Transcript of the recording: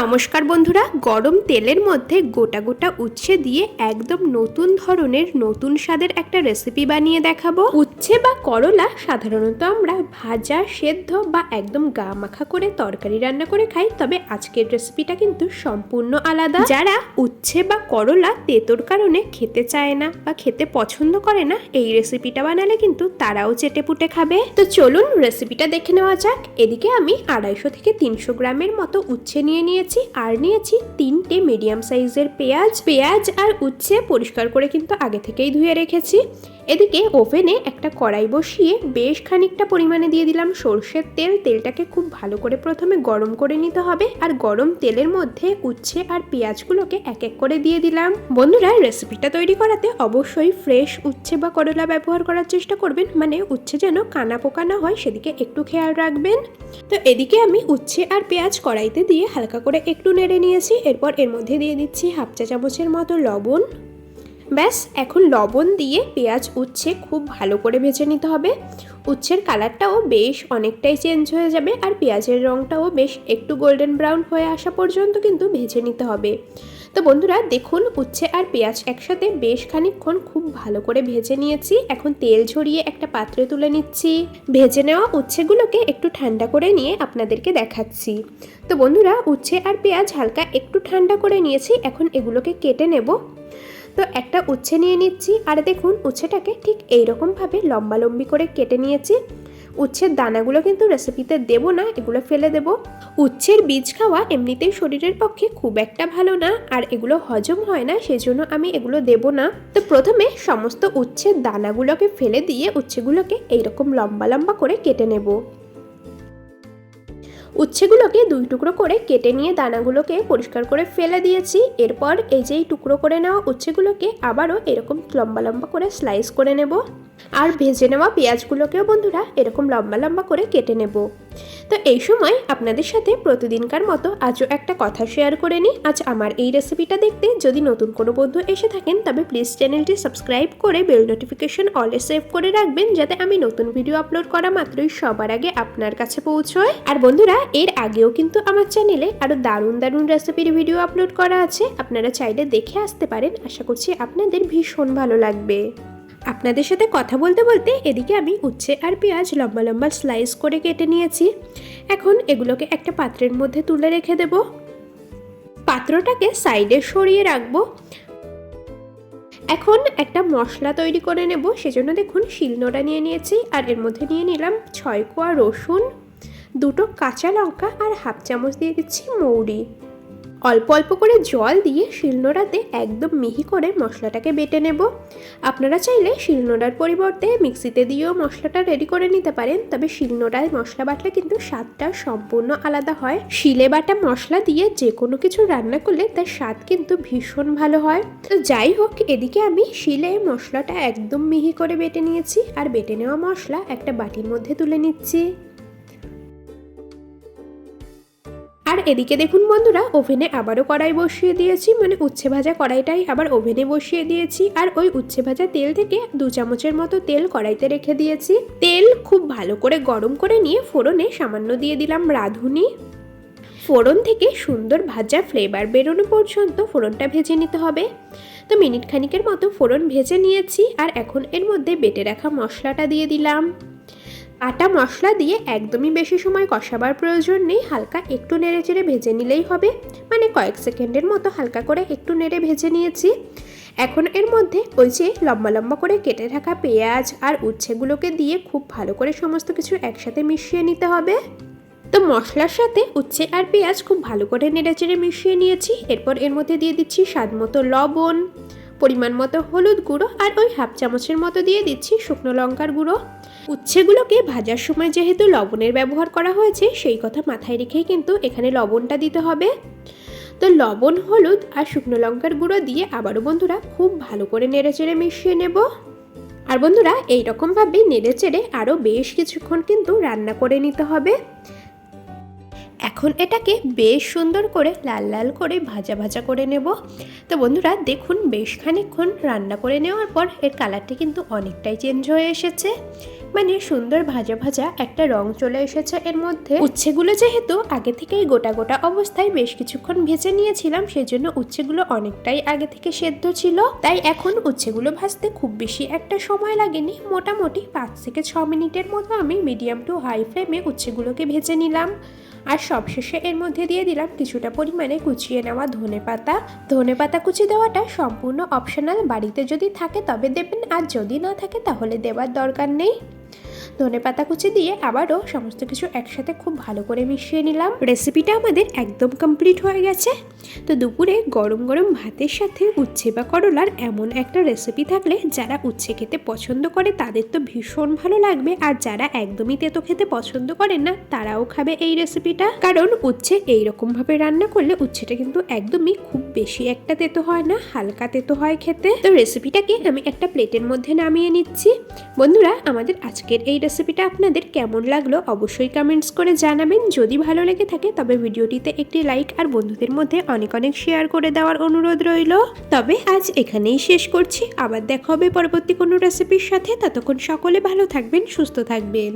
নমস্কার বন্ধুরা, গরম তেলের মধ্যে গোটা গোটা উচ্ছে দিয়ে একদম নতুন ধরনের, নতুন স্বাদের একটা রেসিপি বানিয়ে দেখাবো। উচ্ছে বা করলা সাধারণত আমরা ভাজা, সেদ্ধ বা একদম গা মাখা করে তরকারি রান্না করে খাই, তবে আজকের রেসিপিটা কিন্তু সম্পূর্ণ আলাদা। যারা উচ্ছে বা করলা তেতোর কারণে খেতে চায় না বা খেতে পছন্দ করে না, এই রেসিপিটা বানালে কিন্তু তারাও চেটে পুটে খাবে। তো চলুন রেসিপিটা দেখে নেওয়া যাক। এদিকে আমি আড়াইশো থেকে তিনশো গ্রামের মতো উচ্ছে নিয়ে নিয়েছি। আর নিয়েছি তিনটে মিডিয়াম সাইজের পেঁয়াজ। পেঁয়াজ আর উচ্ছে পরিষ্কার করে কিন্তু আগে থেকেই ধুয়ে রেখেছি। এদিকে ওভেনে একটা কড়াই বসিয়ে বেশ খানিকটা পরিমাণে দিয়ে দিলাম সর্ষের তেল। তেলটাকে খুব ভালো করে প্রথমে গরম করে নিতে হবে আর গরম তেলের মধ্যে উচ্ছে আর পেঁয়াজগুলোকে এক এক করে দিয়ে দিলাম। বন্ধুরা, রেসিপিটা তৈরি করাতে অবশ্যই ফ্রেশ উচ্ছে বা করলা ব্যবহার করার চেষ্টা করবেন। মানে উচ্ছে যেন কানা পোকা না হয়, সেদিকে একটু খেয়াল রাখবেন। তো এদিকে আমি উচ্ছে আর পেঁয়াজ কড়াইতে দিয়ে হালকা করে একটু নেড়ে নিয়েছি। এরপর এর মধ্যে দিয়ে দিচ্ছি হাফ চা চামচের মতো লবণ। ব্যাস, এখন লবণ দিয়ে পেঁয়াজ উচ্ছে খুব ভালো করে ভেজে নিতে হবে। উচ্ছের কালারটাও বেশ অনেকটাই চেঞ্জ হয়ে যাবে আর পেঁয়াজের রঙটাও বেশ একটু গোল্ডেন ব্রাউন হয়ে আসা পর্যন্ত কিন্তু ভেজে নিতে হবে। তো বন্ধুরা, দেখুন, উচ্ছে আর পেঁয়াজ একসাথে বেশ খানিকক্ষণ খুব ভালো করে ভেজে নিয়েছি। এখন তেল ঝরিয়ে একটা পাত্রে তুলে নিচ্ছি। ভেজে নেওয়া উচ্ছেগুলোকে একটু ঠান্ডা করে নিয়ে আপনাদেরকে দেখাচ্ছি। তো বন্ধুরা, উচ্ছে আর পেঁয়াজ হালকা একটু ঠান্ডা করে নিয়েছি। এখন এগুলোকে কেটে নেব। তো একটা উচ্ছে নিয়ে নিচ্ছি, আর দেখুন উচ্ছেটাকে ঠিক এইরকমভাবে লম্বা লম্বি করে কেটে নিয়েছি। উচ্ছের দানাগুলো কিন্তু রেসিপিতে দেব না, এগুলো ফেলে দেব। উচ্ছের বীজ খাওয়া এমনিতেই শরীরের পক্ষে খুব একটা ভালো না, আর এগুলো হজম হয় না, সেজন্য আমি এগুলো দেব না। তো প্রথমে সমস্ত উচ্ছের দানাগুলোকে ফেলে দিয়ে উচ্ছেগুলোকে এইরকম লম্বা লম্বা করে কেটে নেব। উচ্ছেগুলোকে দুই টুকরো করে কেটে নিয়ে দানাগুলোকে পরিষ্কার করে ফেলে দিয়েছি। এরপর এই যে টুকরো করে নেওয়া উচ্ছেগুলোকে আবারও এরকম লম্বা লম্বা করে স্লাইস করে নেব। আর ভেজে নেওয়া পেঁয়াজগুলোকেও বন্ধুরা এরকম লম্বা লম্বা করে কেটে নেব। তো এই সময় আপনাদের সাথে প্রতিদিনকার মতো আজও একটা কথা শেয়ার করে নিই। আজ আমার এই রেসিপিটা দেখতে যদি নতুন কোনো বন্ধু এসে থাকেন, তবে প্লিজ চ্যানেলটি সাবস্ক্রাইব করে বেল নোটিফিকেশন অলে সেভ করে রাখবেন, যাতে আমি নতুন ভিডিও আপলোড করা মাত্রই সবার আগে আপনার কাছে পৌঁছয়। আর বন্ধুরা, এর আগেও কিন্তু আমার চ্যানেলে আরও দারুণ দারুণ রেসিপির ভিডিও আপলোড করা আছে। আপনারা চাইলে দেখে আসতে পারেন। আশা করছি আপনাদের ভীষণ ভালো লাগবে। আপনাদের সাথে কথা বলতে বলতে এদিকে আমি উচ্ছে আর পেঁয়াজ লম্বা লম্বা স্লাইস করে কেটে নিয়েছি। এখন এগুলোকে একটা পাত্রের মধ্যে তুলে রেখে দেব। পাত্রটাকে সাইডে সরিয়ে রাখব। এখন একটা মশলা তৈরি করে নেব, সেজন্য দেখুন শিলনোড়া নিয়ে নিয়েছি, আর এর মধ্যে নিয়ে নিলাম ছয় কোয়া রসুন, দুটো কাঁচা লঙ্কা, আর হাফ চামচ দিয়ে দিচ্ছি মৌরি। অল্প অল্প করে জল দিয়ে শিলনোড়াতে একদম মিহি করে মশলাটাকে বেটে নেব। আপনারা চাইলে শিলনোড়ার পরিবর্তে মিক্সিতে দিয়েও মশলাটা রেডি করে নিতে পারেন, তবে শিলনোড়ায় মশলা বাটলে কিন্তু স্বাদটা সম্পূর্ণ আলাদা হয়। শিলে বাটা মশলা দিয়ে যে কোনো কিছু রান্না করলে তার স্বাদ কিন্তু ভীষণ ভালো হয়। তো যাই হোক, এদিকে আমি শিলে মশলাটা একদম মিহি করে বেটে নিয়েছি, আর বেটে নেওয়া মশলা একটা বাটির মধ্যে তুলে নিচ্ছি। আর এদিকে দেখুন বন্ধুরা, ওভেনে আবারও কড়াই বসিয়ে দিয়েছি মানে উচ্ছে ভাজা কড়াইটাই আবার ওভেনে বসিয়ে দিয়েছি, আর ওই উচ্ছে ভাজা তেল থেকে দু চামচের মতো তেল কড়াইতে রেখে দিয়েছি। তেল খুব ভালো করে গরম করে নিয়ে ফোড়নে সামান্য দিয়ে দিলাম রাঁধুনি। ফোড়ন থেকে সুন্দর ভাজা ফ্লেভার বেরোনো পর্যন্ত ফোড়নটা ভেজে নিতে হবে। তো মিনিট খানিকের মতো ফোড়ন ভেজে নিয়েছি, আর এখন এর মধ্যে বেটে রাখা মশলাটা দিয়ে দিলাম। আটা, মশলা দিয়ে একদমই বেশি সময় কষাবার প্রয়োজন নেই। হালকা একটু নেড়ে চেড়ে ভেজে নিলেই হবে। মানে কয়েক সেকেন্ডের মতো হালকা করে একটু নেড়ে ভেজে নিয়েছি। এখন এর মধ্যে ওই যে লম্বা লম্বা করে কেটে রাখা পেঁয়াজ আর উচ্ছেগুলোকে দিয়ে খুব ভালো করে সমস্ত কিছু একসাথে মিশিয়ে নিতে হবে। তো মশলার সাথে উচ্ছে আর পেঁয়াজ খুব ভালো করে নেড়ে চেড়ে মিশিয়ে নিয়েছি। এরপর এর মধ্যে দিয়ে দিচ্ছি স্বাদ মতো লবণ। পরিমাণ মতো হলুদ গুঁড়ো আর ওই হাফ চামচের মতো দিয়ে দিচ্ছি শুকনো লঙ্কার গুঁড়ো। উচ্ছেগুলোকে ভাজার সময় যেহেতু লবণের ব্যবহার করা হয়েছে, সেই কথা মাথায় রেখেই কিন্তু এখানে লবণটা দিতে হবে। তো লবণ, হলুদ আর শুকনো লঙ্কার গুঁড়ো দিয়ে আবারও বন্ধুরা খুব ভালো করে নেড়ে চেড়ে মিশিয়ে নেব। আর বন্ধুরা এই রকমভাবে নেড়ে চেড়ে আরও বেশ কিছুক্ষণ কিন্তু রান্না করে নিতে হবে। এখন এটাকে বেশ সুন্দর করে লাল লাল করে ভাজা ভাজা করে নেব। তো বন্ধুরা, দেখুন, বেশ খানিকক্ষণ রান্না করে নেওয়ার পর এর কালারটি কিন্তু অনেকটাই চেঞ্জ হয়ে এসেছে। মানে সুন্দর ভাজা ভাজা একটা রং চলে এসেছে এর মধ্যে। উচ্ছেগুলো যেহেতু আগে থেকেই গোটা গোটা অবস্থায় বেশ কিছুক্ষণ ভেজে নিয়েছিলাম, সেজন্য উচ্ছেগুলো অনেকটাই আগে থেকে সেদ্ধ ছিল। তাই এখন উচ্ছেগুলো ভাজতে খুব বেশি একটা সময় লাগেনি। মোটামুটি পাঁচ থেকে ছ মিনিটের মতো আমি মিডিয়াম টু হাই ফ্লেমে উচ্ছেগুলোকে ভেজে নিলাম। আর সবশেষে এর মধ্যে দিয়ে দিলাম কিছুটা পরিমাণে কুচিয়ে নেওয়া ধনে পাতা। ধনে পাতা কুচি দেওয়াটা সম্পূর্ণ অপশনাল বাড়িতে যদি থাকে তবে দেবেন, আর যদি না থাকে তাহলে দেওয়ার দরকার নেই। ধনে পাতা কুচি দিয়ে আবারও সমস্ত কিছু একসাথে খুব ভালো করে মিশিয়ে নিলাম। রেসিপিটা আমাদের একদম কমপ্লিট হয়ে গেছে। তো দুপুরে গরম গরম ভাতের সাথে উচ্ছে বা করলার এমন একটা রেসিপি থাকলে যারা উচ্ছে খেতে পছন্দ করে তাদের তো ভীষণ ভালো লাগবে। আর যারা একদমই তেতো খেতে পছন্দ করেন না, তারাও খাবে এই রেসিপিটা কারণ উচ্ছে এইরকম ভাবে রান্না করলে উচ্ছেটা কিন্তু একদমই খুব বেশি একটা তেতো হয় না, হালকা তেতো হয় খেতে। তো রেসিপিটাকে আমি একটা প্লেটের মধ্যে নামিয়ে নিচ্ছি। বন্ধুরা, আমাদের আজকের এই রেসিপিটা আপনাদের কেমন লাগল অবশ্যই কমেন্টস করে জানাবেন। যদি ভালো লেগে থাকে তবে ভিডিওটিতে একটি লাইক আর বন্ধুদের মধ্যে অনেক অনেক শেয়ার করে দেওয়ার অনুরোধ রইল। তবে আজ এখানেই শেষ করছি। আবার দেখা হবে পরবর্তী কোনো রেসিপির সাথে। ততক্ষণ সকলে ভালো থাকবেন, সুস্থ থাকবেন।